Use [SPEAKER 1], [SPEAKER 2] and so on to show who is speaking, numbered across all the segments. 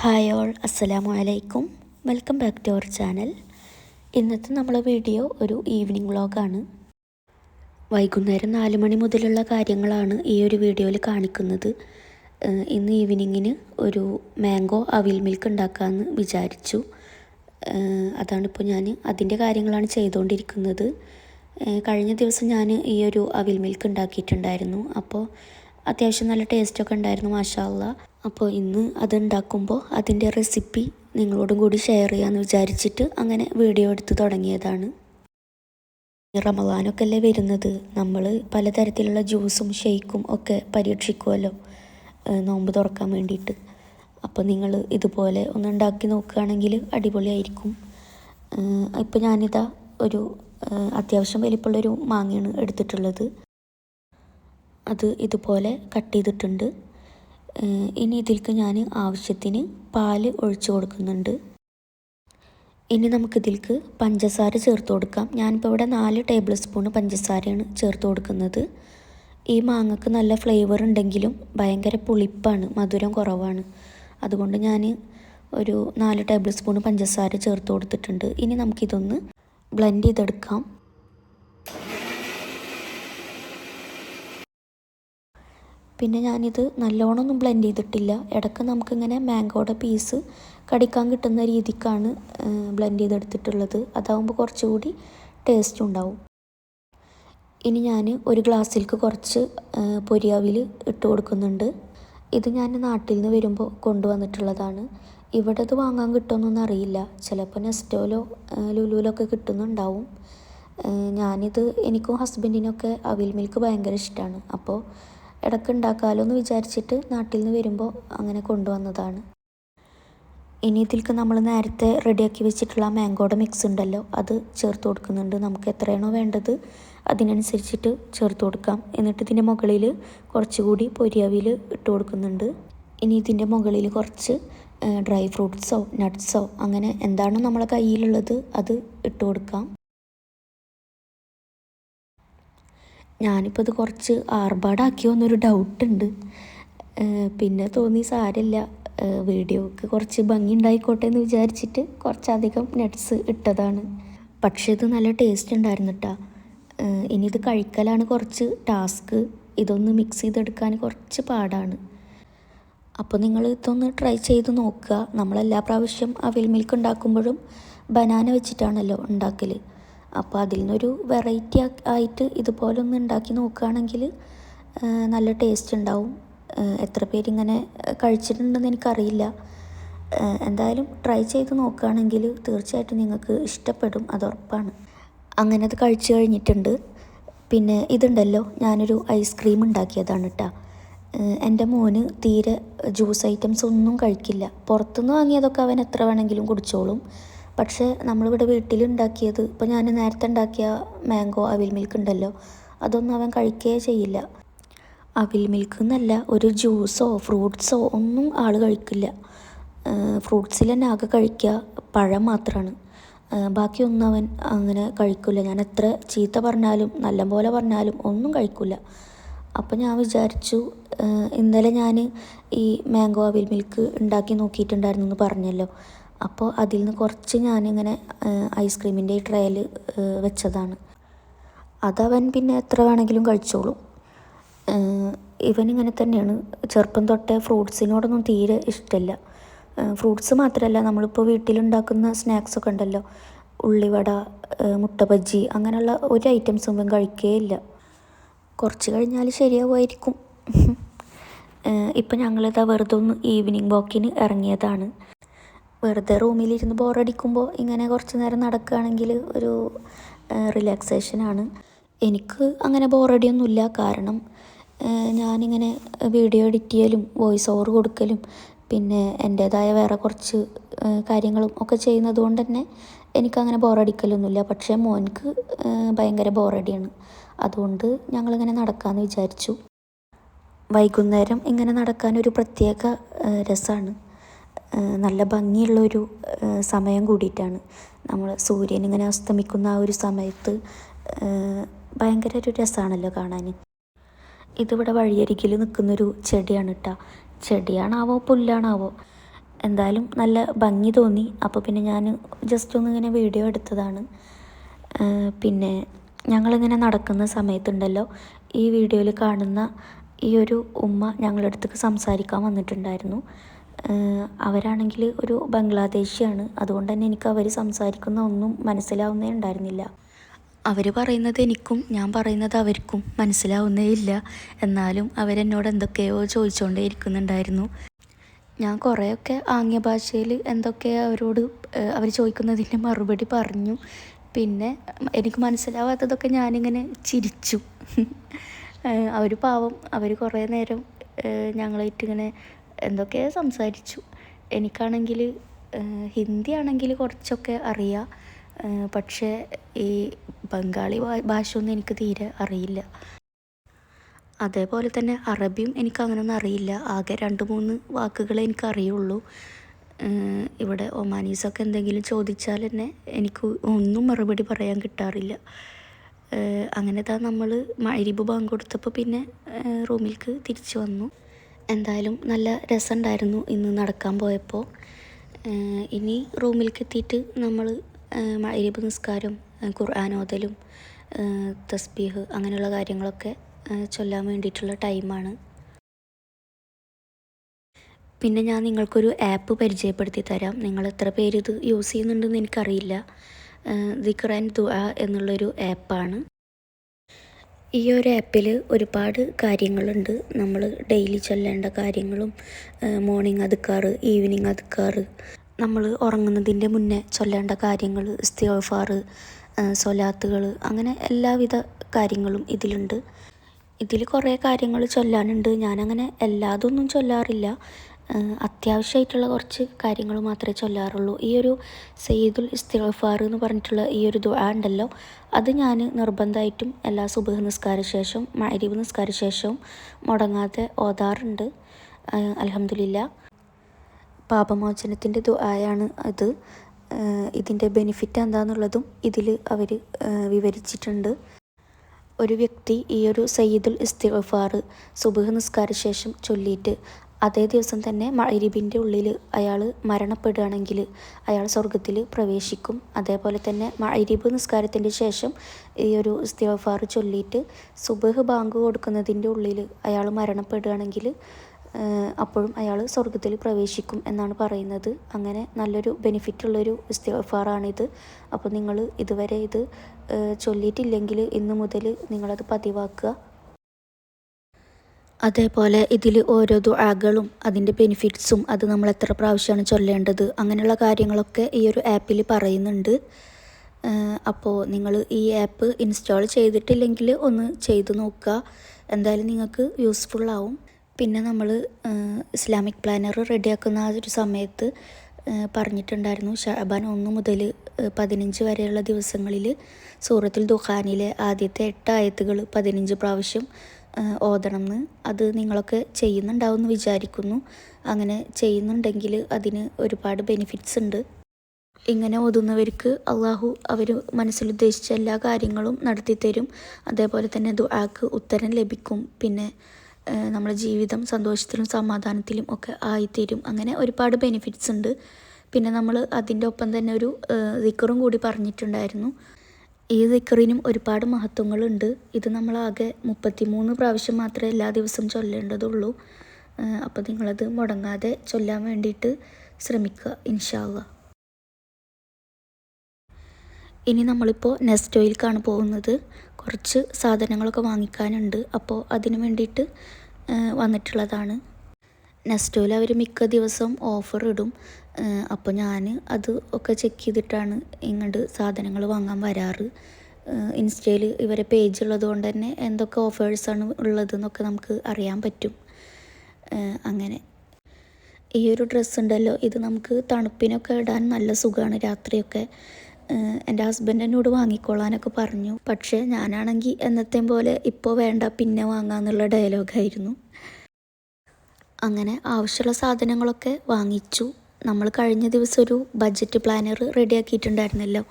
[SPEAKER 1] Hi all അസ്സലാമു അലൈക്കും. Welcome back to our channel. ഇന്നത്തെ നമ്മളെ വീഡിയോ ഒരു ഈവനിങ് വ്ളോഗാണ്. വൈകുന്നേരം നാല് മണി മുതലുള്ള കാര്യങ്ങളാണ് ഈ ഒരു വീഡിയോയിൽ കാണിക്കുന്നത്. ഇന്ന് ഈവനിങ്ങിന് ഒരു മാംഗോ അവിൽ മിൽക്ക് ഉണ്ടാക്കാമെന്ന് വിചാരിച്ചു. അതാണിപ്പോൾ ഞാൻ അതിന്റെ കാര്യങ്ങളാണ് ചെയ്തുകൊണ്ടിരിക്കുന്നത്. കഴിഞ്ഞ ദിവസം ഞാൻ ഈ ഒരു അവിൽ മിൽക്ക് ഉണ്ടാക്കിയിട്ടുണ്ടായിരുന്നു. അപ്പോൾ അത്യാവശ്യം നല്ല ടേസ്റ്റൊക്കെ ഉണ്ടായിരുന്നു മാഷാല്ല അപ്പോൾ ഇന്ന് അത് ഉണ്ടാക്കുമ്പോൾ അതിന്റെ റെസിപ്പി നിങ്ങളോടും കൂടി ഷെയർ ചെയ്യാമെന്ന് വിചാരിച്ചിട്ട് അങ്ങനെ വീഡിയോ എടുത്ത് തുടങ്ങിയതാണ്. ഈ റമദാനൊക്കെ അല്ലേ വരുന്നത്? നമ്മൾ പലതരത്തിലുള്ള ജ്യൂസും ഷെയ്ക്കും ഒക്കെ പരീക്ഷിക്കുമല്ലോ നോമ്പ് തുറക്കാൻ വേണ്ടിയിട്ട്. അപ്പോൾ നിങ്ങൾ ഇതുപോലെ ഒന്ന് ഉണ്ടാക്കി നോക്കുകയാണെങ്കിൽ അടിപൊളിയായിരിക്കും. ഇപ്പോൾ ഞാനിതാ ഒരു അത്യാവശ്യം വലിപ്പമുള്ളൊരു മാങ്ങയാണ് എടുത്തിട്ടുള്ളത്. അത് ഇതുപോലെ കട്ട് ചെയ്തിട്ടുണ്ട്. ഇനി ഇതിലേക്ക് ഞാൻ ആവശ്യത്തിന് പാൽ ഒഴിച്ചു കൊടുക്കുന്നുണ്ട്. ഇനി നമുക്കിതിലേക്ക് പഞ്ചസാര ചേർത്ത് കൊടുക്കാം. ഞാനിപ്പോൾ ഇവിടെ നാല് ടേബിൾ സ്പൂൺ പഞ്ചസാരയാണ് ചേർത്ത് കൊടുക്കുന്നത്. ഈ മാങ്ങക്ക് നല്ല ഫ്ലേവർ ഉണ്ടെങ്കിലും ഭയങ്കര പുളിപ്പാണ് മധുരം കുറവാണ്. അതുകൊണ്ട് ഞാൻ ഒരു നാല് ടേബിൾ സ്പൂൺ പഞ്ചസാര ചേർത്ത് കൊടുത്തിട്ടുണ്ട്. ഇനി നമുക്കിതൊന്ന് ബ്ലെൻഡ് ചെയ്തെടുക്കാം. പിന്നെ ഞാനിത് നല്ലോണമൊന്നും ബ്ലെൻഡ് ചെയ്തിട്ടില്ല. ഇടയ്ക്ക് നമുക്കിങ്ങനെ മാംഗോയുടെ പീസ് കടിക്കാൻ കിട്ടുന്ന രീതിക്കാണ് ബ്ലെൻഡ് ചെയ്തെടുത്തിട്ടുള്ളത്. അതാവുമ്പോൾ കുറച്ചുകൂടി ടേസ്റ്റ് ഉണ്ടാവും. ഇനി ഞാൻ ഒരു ഗ്ലാസ്സിലേക്ക് കുറച്ച് പൊരിയാവിൽ ഇട്ട് കൊടുക്കുന്നുണ്ട്. ഇത് ഞാൻ നാട്ടിൽ നിന്ന് വരുമ്പോൾ കൊണ്ടുവന്നിട്ടുള്ളതാണ്. ഇവിടെ ഇത് വാങ്ങാൻ കിട്ടുമെന്നൊന്നും അറിയില്ല. ചിലപ്പോൾ നെസ്റ്റോലോ ലുലുവിലൊക്കെ കിട്ടുന്നുണ്ടാവും. ഞാനിത് എനിക്കും ഹസ്ബൻഡിനൊക്കെ അവിൽ മിൽക്ക് ഭയങ്കര ഇഷ്ടമാണ് അപ്പോൾ ഇടയ്ക്ക് ഉണ്ടാക്കാമല്ലോ എന്ന് വിചാരിച്ചിട്ട് നാട്ടിൽ നിന്ന് വരുമ്പോൾ അങ്ങനെ കൊണ്ടുവന്നതാണ്. ഇനി ഇതിൽക്ക് നമ്മൾ നേരത്തെ റെഡിയാക്കി വെച്ചിട്ടുള്ള മാംഗോയുടെ മിക്സ് ഉണ്ടല്ലോ അത് ചേർത്ത് കൊടുക്കുന്നുണ്ട്. നമുക്ക് എത്രയാണോ വേണ്ടത് അതിനനുസരിച്ചിട്ട് ചേർത്ത് കൊടുക്കാം. എന്നിട്ട് ഇതിന്റെ മുകളിൽ കുറച്ചുകൂടി പൊരിയവിൽ ഇട്ട് കൊടുക്കുന്നുണ്ട്. ഇനി ഇതിന്റെ മുകളിൽ കുറച്ച് ഡ്രൈ ഫ്രൂട്ട്സോ നട്ട്സോ അങ്ങനെ എന്താണോ നമ്മളെ കയ്യിലുള്ളത് അത് ഇട്ട് കൊടുക്കാം. ഞാനിപ്പോൾ ഇത് കുറച്ച് ആർഭാടാക്കിയോ എന്നൊരു ഡൗട്ടുണ്ട് പിന്നെ തോന്നി സാരമില്ല. വീഡിയോക്ക് കുറച്ച് ഭംഗി ഉണ്ടായിക്കോട്ടെ എന്ന് വിചാരിച്ചിട്ട് കുറച്ചധികം നട്ട്സ് ഇട്ടതാണ്. പക്ഷേ ഇത് നല്ല ടേസ്റ്റ് ഉണ്ടായിരുന്നു കേട്ടോ ഇനി ഇത് കഴിക്കലാണ് കുറച്ച് ടാസ്ക് ഇതൊന്ന് മിക്സ് ചെയ്തെടുക്കാൻ കുറച്ച് പാടാണ്. അപ്പോൾ നിങ്ങൾ ഇതൊന്ന് ട്രൈ ചെയ്ത് നോക്കുക. നമ്മളെല്ലാ പ്രാവശ്യം അവിൽ മിൽക്ക് ഉണ്ടാക്കുമ്പോഴും ബനാന വെച്ചിട്ടാണല്ലോ ഉണ്ടാക്കൽ അപ്പോൾ അതിൽ നിന്നൊരു വെറൈറ്റി ആയിട്ട് ഇതുപോലെ ഒന്ന് ഉണ്ടാക്കി നോക്കുകയാണെങ്കിൽ നല്ല ടേസ്റ്റ് ഉണ്ടാവും. എത്ര പേരിങ്ങനെ കഴിച്ചിട്ടുണ്ടെന്ന് എനിക്കറിയില്ല. എന്തായാലും ട്രൈ ചെയ്ത് നോക്കുകയാണെങ്കിൽ തീർച്ചയായിട്ടും നിങ്ങൾക്ക് ഇഷ്ടപ്പെടും അത് ഉറപ്പാണ്. അങ്ങനെ അത് കഴിച്ചു കഴിഞ്ഞിട്ടുണ്ട്. പിന്നെ ഇതുണ്ടല്ലോ ഞാനൊരു ഐസ്ക്രീം ഉണ്ടാക്കിയതാണ് കേട്ടോ എന്റെ മോന് തീരെ ജ്യൂസ് ഐറ്റംസ് ഒന്നും കഴിക്കില്ല. പുറത്തുനിന്ന് വാങ്ങിയതൊക്കെ അവൻ എത്ര വേണമെങ്കിലും കുടിച്ചോളും. പക്ഷേ നമ്മളിവിടെ വീട്ടിലുണ്ടാക്കിയത് ഇപ്പോൾ ഞാൻ നേരത്തെ ഉണ്ടാക്കിയ മാംഗോ അവിൽ മിൽക്ക് ഉണ്ടല്ലോ അതൊന്നും അവൻ കഴിക്കുകയേ ചെയ്യില്ല. അവിൽ മിൽക്ക് എന്നല്ല ഒരു ജ്യൂസോ ഫ്രൂട്ട്സോ ഒന്നും ആൾ കഴിക്കില്ല. ഫ്രൂട്ട്സിൽ തന്നെ ആകെ കഴിക്കുക പഴം മാത്രമാണ് ബാക്കിയൊന്നും അവൻ അങ്ങനെ കഴിക്കില്ല ഞാൻ എത്ര ചീത്ത പറഞ്ഞാലും നല്ല പോലെ പറഞ്ഞാലും ഒന്നും കഴിക്കില്ല അപ്പോൾ ഞാൻ വിചാരിച്ചു ഇന്നലെ ഞാൻ ഈ മാംഗോ അവിൽ മിൽക്ക് ഉണ്ടാക്കി നോക്കിയിട്ടുണ്ടായിരുന്നു എന്ന് പറഞ്ഞല്ലോ. അപ്പോൾ അതിൽ നിന്ന് കുറച്ച് ഞാനിങ്ങനെ ഐസ്ക്രീമിന്റെ ഈ ട്രയൽ വെച്ചതാണ്. അതവൻ പിന്നെ എത്ര വേണമെങ്കിലും കഴിച്ചോളും. ഇവനിങ്ങനെ തന്നെയാണ്. ചെറുപ്പം തൊട്ടേ ഫ്രൂട്ട്സിനോടൊന്നും തീരെ ഇഷ്ടമല്ല ഫ്രൂട്ട്സ് മാത്രമല്ല നമ്മളിപ്പോൾ വീട്ടിലുണ്ടാക്കുന്ന സ്നാക്സൊക്കെ ഉണ്ടല്ലോ. ഉള്ളിവട മുട്ട ബജ്ജി അങ്ങനെയുള്ള ഒരു ഐറ്റംസും ഇവൻ കഴിക്കുകയില്ല കുറച്ച് കഴിഞ്ഞാൽ ശരിയാവുമായിരിക്കും. ഇപ്പം ഞങ്ങളിതാ വെറുതെ ഒന്ന് ഈവനിങ് വാക്കിന് ഇറങ്ങിയതാണ്. വെറുതെ റൂമിലിരുന്ന് ബോറടിക്കുമ്പോൾ ഇങ്ങനെ കുറച്ച് നേരം നടക്കുകയാണെങ്കിൽ ഒരു റിലാക്സേഷനാണ് എനിക്ക് അങ്ങനെ ബോറടിയൊന്നുമില്ല. കാരണം ഞാനിങ്ങനെ വീഡിയോ എഡിറ്റ് ചെയ്യലും വോയിസ് ഓവർ കൊടുക്കലും പിന്നെ എന്റേതായ വേറെ കുറച്ച് കാര്യങ്ങളും ഒക്കെ ചെയ്യുന്നത് കൊണ്ട് തന്നെ എനിക്കങ്ങനെ ബോറടിക്കലൊന്നുമില്ല. പക്ഷേ മോൻക്ക് ഭയങ്കര ബോറടിയാണ്. അതുകൊണ്ട് ഞങ്ങളിങ്ങനെ നടക്കാമെന്ന് വിചാരിച്ചു. വൈകുന്നേരം ഇങ്ങനെ നടക്കാൻ ഒരു പ്രത്യേക രസമാണ്. നല്ല ഭംഗിയുള്ളൊരു സമയം കൂടിയിട്ടാണ്. നമ്മൾ സൂര്യൻ ഇങ്ങനെ അസ്തമിക്കുന്ന ആ ഒരു സമയത്ത് ഭയങ്കര ഒരു രസമാണല്ലോ കാണാൻ ഇതിവിടെ വഴിയരികിൽ നിൽക്കുന്നൊരു ചെടിയാണ് കേട്ടോ ചെടിയാണാവോ പുല്ലാണാവോ? എന്തായാലും നല്ല ഭംഗി തോന്നി. അപ്പോൾ പിന്നെ ഞാൻ ജസ്റ്റ് ഒന്ന് ഇങ്ങനെ വീഡിയോ എടുത്തതാണ്. പിന്നെ ഞങ്ങളിങ്ങനെ നടക്കുന്ന സമയത്തുണ്ടല്ലോ ഈ വീഡിയോയിൽ കാണുന്ന ഈ ഒരു ഉമ്മ ഞങ്ങളുടെ അടുത്തേക്ക് സംസാരിക്കാൻ വന്നിട്ടുണ്ടായിരുന്നു. അവരാണെങ്കിൽ ഒരു ബംഗ്ലാദേശിയാണ്. അതുകൊണ്ട് തന്നെ എനിക്ക് അവർ സംസാരിക്കുന്ന ഒന്നും മനസ്സിലാവുന്നേ ഉണ്ടായിരുന്നില്ല. അവർ പറയുന്നത് എനിക്കും ഞാൻ പറയുന്നത് അവർക്കും മനസ്സിലാവുന്നേ ഇല്ല. എന്നാലും അവരെന്നോട് എന്തൊക്കെയോ ചോദിച്ചുകൊണ്ടേ ഇരിക്കുന്നുണ്ടായിരുന്നു. ഞാൻ കുറേയൊക്കെ ആംഗ്യ ഭാഷയിൽ എന്തൊക്കെ അവരോട് അവർ ചോദിക്കുന്നതിന്റെ മറുപടി പറഞ്ഞു. പിന്നെ എനിക്ക് മനസ്സിലാവാത്തതൊക്കെ ഞാനിങ്ങനെ ചിരിച്ചു. അവർ പാവം അവർ കുറേ നേരം ഞങ്ങളായിട്ട് ഇങ്ങനെ എന്തൊക്കെ സംസാരിച്ചു. എനിക്കാണെങ്കിൽ ഹിന്ദി ആണെങ്കിൽ കുറച്ചൊക്കെ അറിയാം. പക്ഷേ ഈ ബംഗാളി ഭാഷ ഒന്നും എനിക്ക് തീരെ അറിയില്ല. അതേപോലെ തന്നെ അറബിയും എനിക്ക് അങ്ങനെയൊന്നും അറിയില്ല. ആകെ രണ്ട് മൂന്ന് വാക്കുകൾ എനിക്ക് അറിയുള്ളൂ ഇവിടെ ഒമാനീസൊക്കെ എന്തെങ്കിലും ചോദിച്ചാൽ തന്നെ എനിക്ക് ഒന്നും മറുപടി പറയാൻ കിട്ടാറില്ല. അങ്ങനെ താ നമ്മൾ മഴരിബ് ബാങ്ക് കൊടുത്തപ്പോൾ പിന്നെ റൂമിലേക്ക് തിരിച്ചു വന്നു. എന്തായാലും നല്ല രസമുണ്ടായിരുന്നു ഇന്ന് നടക്കാൻ പോയപ്പോൾ. ഇനി റൂമിലേക്ക് എത്തിയിട്ട് നമ്മൾ മഴരിബ് നിസ്കാരം ഖുർആാനോദലും തസ്ബീഹ് അങ്ങനെയുള്ള കാര്യങ്ങളൊക്കെ ചൊല്ലാൻ വേണ്ടിയിട്ടുള്ള ടൈമാണ്. പിന്നെ ഞാൻ നിങ്ങൾക്കൊരു ആപ്പ് പരിചയപ്പെടുത്തി തരാം. നിങ്ങൾ എത്ര പേര് ഇത് യൂസ് ചെയ്യുന്നുണ്ടെന്ന് എനിക്കറിയില്ല. ദിക്ർ ദുആ എന്നുള്ളൊരു ആപ്പാണ്. ഈ ഒരു ആപ്പിൽ ഒരുപാട് കാര്യങ്ങളുണ്ട്. നമ്മൾ ഡെയിലി ചൊല്ലേണ്ട കാര്യങ്ങളും മോർണിംഗ് അതുക്കാറ് ഈവനിങ് അതുക്കാറ്. നമ്മൾ ഉറങ്ങുന്നതിന്റെ മുന്നേ ചൊല്ലേണ്ട കാര്യങ്ങൾ ഇസ്തിഗ്ഫാർ സൊലാത്തുകൾ അങ്ങനെ എല്ലാവിധ കാര്യങ്ങളും ഇതിലുണ്ട്. ഇതിൽ കുറേ കാര്യങ്ങൾ ചൊല്ലാനുണ്ട്. ഞാനങ്ങനെ എല്ലാതൊന്നും ചൊല്ലാറില്ല. അത്യാവശ്യമായിട്ടുള്ള കുറച്ച് കാര്യങ്ങൾ മാത്രമേ ചൊല്ലാറുള്ളൂ. ഈ ഒരു സെയ്ദുൽ ഇസ്തിഗ്ഫാർ എന്ന് പറഞ്ഞിട്ടുള്ള ഈ ഒരു ദുആ ഉണ്ടല്ലോ അത് ഞാൻ നിർബന്ധമായിട്ടും എല്ലാ സുബഹ് നിസ്കാര ശേഷവും മഅരിബ് നിസ്കാര ശേഷവും മുടങ്ങാതെ ഓതാറുണ്ട്. അലഹമില്ല പാപമോചനത്തിന്റെ ദുആയാണ് അത്. ഇതിന്റെ ബെനിഫിറ്റ് എന്താണെന്നുള്ളതും ഇതിൽ അവർ വിവരിച്ചിട്ടുണ്ട്. ഒരു വ്യക്തി ഈ ഒരു സയ്യിദുൽ ഇസ്തിഗ്ഫാർ സുബഹ് നിസ്കാര ശേഷം ചൊല്ലിയിട്ട് അതേ ദിവസം തന്നെ മഗ്‌രിബിന്റെ ഉള്ളിൽ അയാൾ മരണപ്പെടുകയാണെങ്കിൽ അയാൾ സ്വർഗത്തിൽ പ്രവേശിക്കും. അതേപോലെ തന്നെ മഗ്‌രിബ് നിസ്കാരത്തിന്റെ ശേഷം ഈ ഒരു ഇസ്തിഗ്ഫാർ ചൊല്ലിയിട്ട് സുബഹ് ബാങ്ക് കൊടുക്കുന്നതിന്റെ ഉള്ളിൽ അയാൾ മരണപ്പെടുകയാണെങ്കിൽ അപ്പോഴും അയാൾ സ്വർഗത്തിൽ പ്രവേശിക്കും എന്നാണ് പറയുന്നത്. അങ്ങനെ നല്ലൊരു ബെനിഫിറ്റ് ഉള്ളൊരു ഇസ്തിഗ്ഫാറാണിത്. അപ്പോൾ നിങ്ങൾ ഇതുവരെ ഇത് ചൊല്ലിയിട്ടില്ലെങ്കിൽ ഇന്ന് മുതൽ നിങ്ങളത് പതിവാക്കുക. അതേപോലെ ഇതിൽ ഓരോ ദുആകളും അതിന്റെ ബെനിഫിറ്റ്സും അത് നമ്മൾ എത്ര പ്രാവശ്യമാണ് ചൊല്ലേണ്ടത് അങ്ങനെയുള്ള കാര്യങ്ങളൊക്കെ ഈ ഒരു ആപ്പിൽ പറയുന്നുണ്ട്. അപ്പോൾ നിങ്ങൾ ഈ ആപ്പ് ഇൻസ്റ്റാൾ ചെയ്തിട്ടില്ലെങ്കിൽ ഒന്ന് ചെയ്തു നോക്കുക. എന്തായാലും നിങ്ങൾക്ക് യൂസ്ഫുൾ ആവും. പിന്നെ നമ്മൾ ഇസ്ലാമിക് പ്ലാനർ റെഡിയാക്കുന്ന ആ ഒരു സമയത്ത് പറഞ്ഞിട്ടുണ്ടായിരുന്നു ഷാബാൻ ഒന്ന് മുതൽ പതിനഞ്ച് വരെയുള്ള ദിവസങ്ങളിൽ സൂറത്തിൽ ദുഖാനിലെ ആദ്യത്തെ എട്ട് ആയത്തുകൾ പതിനഞ്ച് പ്രാവശ്യം ഓതണം എന്ന് അത് നിങ്ങളൊക്കെ ചെയ്യുന്നുണ്ടാവും എന്ന് വിചാരിക്കുന്നു. അങ്ങനെ ചെയ്യുന്നുണ്ടെങ്കിൽ അതിന് ഒരുപാട് ബെനിഫിറ്റ്സ് ഉണ്ട്. ഇങ്ങനെ ഓതുന്നവർക്ക് അള്ളാഹു അവർ മനസ്സിലുദ്ദേശിച്ച എല്ലാ കാര്യങ്ങളും നടത്തിത്തരും. അതേപോലെ തന്നെ ദുആക്ക് ഉത്തരം ലഭിക്കും. പിന്നെ നമ്മുടെ ജീവിതം സന്തോഷത്തിലും സമാധാനത്തിലും ഒക്കെ ആയിത്തീരും. അങ്ങനെ ഒരുപാട് ബെനിഫിറ്റ്സ് ഉണ്ട്. പിന്നെ നമ്മൾ അതിന്റെ ഒപ്പം തന്നെ ഒരു ദിക്കറും കൂടി പറഞ്ഞിട്ടുണ്ടായിരുന്നു. ഈ ദിക്കറിനും ഒരുപാട് മഹത്വങ്ങളുണ്ട്. ഇത് നമ്മളാകെ മുപ്പത്തിമൂന്ന് പ്രാവശ്യം മാത്രമേ എല്ലാ ദിവസവും ചൊല്ലേണ്ടതുള്ളൂ. അപ്പോൾ നിങ്ങളത് മുടങ്ങാതെ ചൊല്ലാൻ വേണ്ടിയിട്ട് ശ്രമിക്കുക ഇൻഷാല്ല ഇനി നമ്മളിപ്പോൾ നെസ്റ്റോയിലേക്കാണ് പോകുന്നത്. കുറച്ച് സാധനങ്ങളൊക്കെ വാങ്ങിക്കാനുണ്ട്. അപ്പോൾ അതിന് വേണ്ടിയിട്ട് വന്നിട്ടുള്ളതാണ്. നെസ്റ്റോയിൽ അവർ മിക്ക ദിവസവും ഓഫർ ഇടും അപ്പോൾ ഞാൻ അത് ഒക്കെ ചെക്ക് ചെയ്തിട്ടാണ് ഇങ്ങോട്ട് സാധനങ്ങൾ വാങ്ങാൻ വരാറ്. ഇൻസ്റ്റയിൽ ഇവരെ പേജ് ഉള്ളത് കൊണ്ട് തന്നെ എന്തൊക്കെ ഓഫേഴ്സാണ് ഉള്ളതെന്നൊക്കെ നമുക്ക് അറിയാൻ പറ്റും. അങ്ങനെ. ഈ ഒരു ഡ്രസ്സ് ഉണ്ടല്ലോ ഇത് നമുക്ക് തണുപ്പിനൊക്കെ ഇടാൻ നല്ല സുഖമാണ് രാത്രിയൊക്കെ. എന്റെ ഹസ്ബൻഡ് എന്നോട് വാങ്ങിക്കോളാനൊക്കെ പറഞ്ഞു. പക്ഷേ ഞാനാണെങ്കിൽ എന്നത്തെയും പോലെ ഇപ്പോൾ വേണ്ട പിന്നെ വാങ്ങാമെന്നുള്ള ഡയലോഗായിരുന്നു അങ്ങനെ ആവശ്യമുള്ള സാധനങ്ങളൊക്കെ വാങ്ങിച്ചു. നമ്മൾ കഴിഞ്ഞ ദിവസം ഒരു ബഡ്ജറ്റ് പ്ലാനർ റെഡിയാക്കിയിട്ടുണ്ടായിരുന്നല്ലോ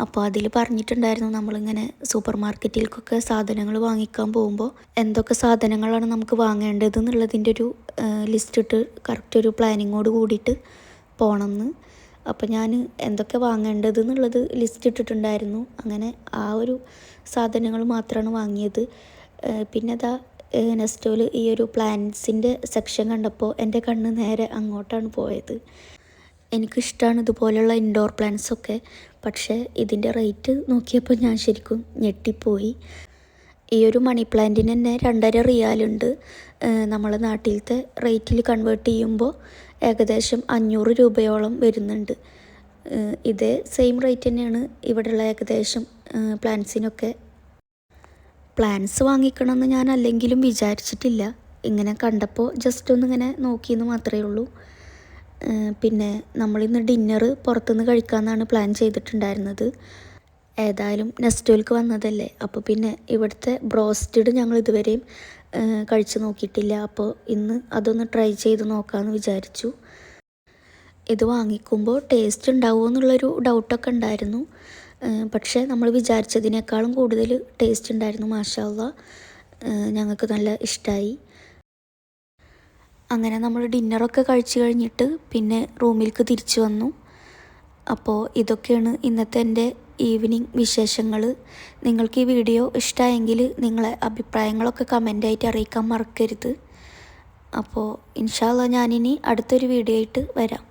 [SPEAKER 1] അപ്പോൾ അതിൽ പറഞ്ഞിട്ടുണ്ടായിരുന്നു നമ്മളിങ്ങനെ സൂപ്പർ മാർക്കറ്റിലേക്കൊക്കെ സാധനങ്ങൾ വാങ്ങിക്കാൻ പോകുമ്പോൾ എന്തൊക്കെ സാധനങ്ങളാണ് നമുക്ക് വാങ്ങേണ്ടത് എന്നുള്ളതിന്റെ ഒരു ലിസ്റ്റ് ഇട്ട് കറക്റ്റ് ഒരു പ്ലാനിങ്ങോട് കൂടിയിട്ട് പോകണമെന്ന് അപ്പോൾ ഞാൻ എന്തൊക്കെ വാങ്ങേണ്ടത് എന്നുള്ളത് ലിസ്റ്റ് ഇട്ടിട്ടുണ്ടായിരുന്നു. അങ്ങനെ ആ ഒരു സാധനങ്ങൾ മാത്രമാണ് വാങ്ങിയത്. പിന്നെ അതാ നെസ്റ്റോയിൽ ഈ ഒരു പ്ലാന്റ്സിന്റെ സെക്ഷൻ കണ്ടപ്പോൾ എന്റെ കണ്ണ് നേരെ അങ്ങോട്ടാണ് പോയത്. എനിക്കിഷ്ടമാണ് ഇതുപോലെയുള്ള ഇൻഡോർ പ്ലാന്റ്സൊക്കെ പക്ഷേ ഇതിന്റെ റേറ്റ് നോക്കിയപ്പോൾ ഞാൻ ശരിക്കും ഞെട്ടിപ്പോയി. ഈ ഒരു മണി പ്ലാന്റിന് തന്നെ രണ്ടര റിയാലുണ്ട് നമ്മൾ നാട്ടിലത്തെ റേറ്റിൽ കൺവേർട്ട് ചെയ്യുമ്പോൾ ഏകദേശം അഞ്ഞൂറ് രൂപയോളം വരുന്നുണ്ട്. ഇതേ സെയിം റേറ്റ് തന്നെയാണ് ഇവിടെയുള്ള ഏകദേശം പ്ലാന്റ്സിനൊക്കെ പ്ലാൻസ് വാങ്ങിക്കണമെന്ന് ഞാൻ അല്ലെങ്കിലും വിചാരിച്ചിട്ടില്ല. ഇങ്ങനെ കണ്ടപ്പോൾ ജസ്റ്റ് ഒന്ന് ഇങ്ങനെ നോക്കിയെന്ന് മാത്രമേ ഉള്ളൂ. പിന്നെ നമ്മളിന്ന് ഡിന്നർ പുറത്തുനിന്ന് കഴിക്കാമെന്നാണ് പ്ലാൻ ചെയ്തിട്ടുണ്ടായിരുന്നത്. ഏതായാലും നെസ്റ്റോയിലേക്ക് വന്നതല്ലേ. അപ്പോൾ പിന്നെ ഇവിടുത്തെ ബ്രോസ്റ്റഡ് ഞങ്ങൾ ഇതുവരെയും കഴിച്ചു നോക്കിയിട്ടില്ല. അപ്പോൾ ഇന്ന് അതൊന്ന് ട്രൈ ചെയ്ത് നോക്കാമെന്ന് വിചാരിച്ചു. ഇത് വാങ്ങിക്കുമ്പോൾ ടേസ്റ്റ് ഉണ്ടാവുമോ എന്നുള്ളൊരു ഡൗട്ടൊക്കെ ഉണ്ടായിരുന്നു. പക്ഷേ നമ്മൾ വിചാരിച്ചതിനേക്കാളും കൂടുതൽ ടേസ്റ്റ് ഉണ്ടായിരുന്നു മാഷാല്ല ഞങ്ങൾക്ക് നല്ല ഇഷ്ടമായി അങ്ങനെ നമ്മൾ ഡിന്നറൊക്കെ കഴിച്ചു കഴിഞ്ഞിട്ട് പിന്നെ റൂമിലേക്ക് തിരിച്ചു വന്നു. അപ്പോൾ ഇതൊക്കെയാണ് ഇന്നത്തെ എന്റെ ഈവനിങ് വിശേഷങ്ങൾ. നിങ്ങൾക്ക് ഈ വീഡിയോ ഇഷ്ടമായെങ്കിൽ നിങ്ങളെ അഭിപ്രായങ്ങളൊക്കെ കമന്റായിട്ട് അറിയിക്കാൻ മറക്കരുത്. അപ്പോൾ ഇൻഷാല്ല ഞാനിനി അടുത്തൊരു വീഡിയോ ആയിട്ട് വരാം.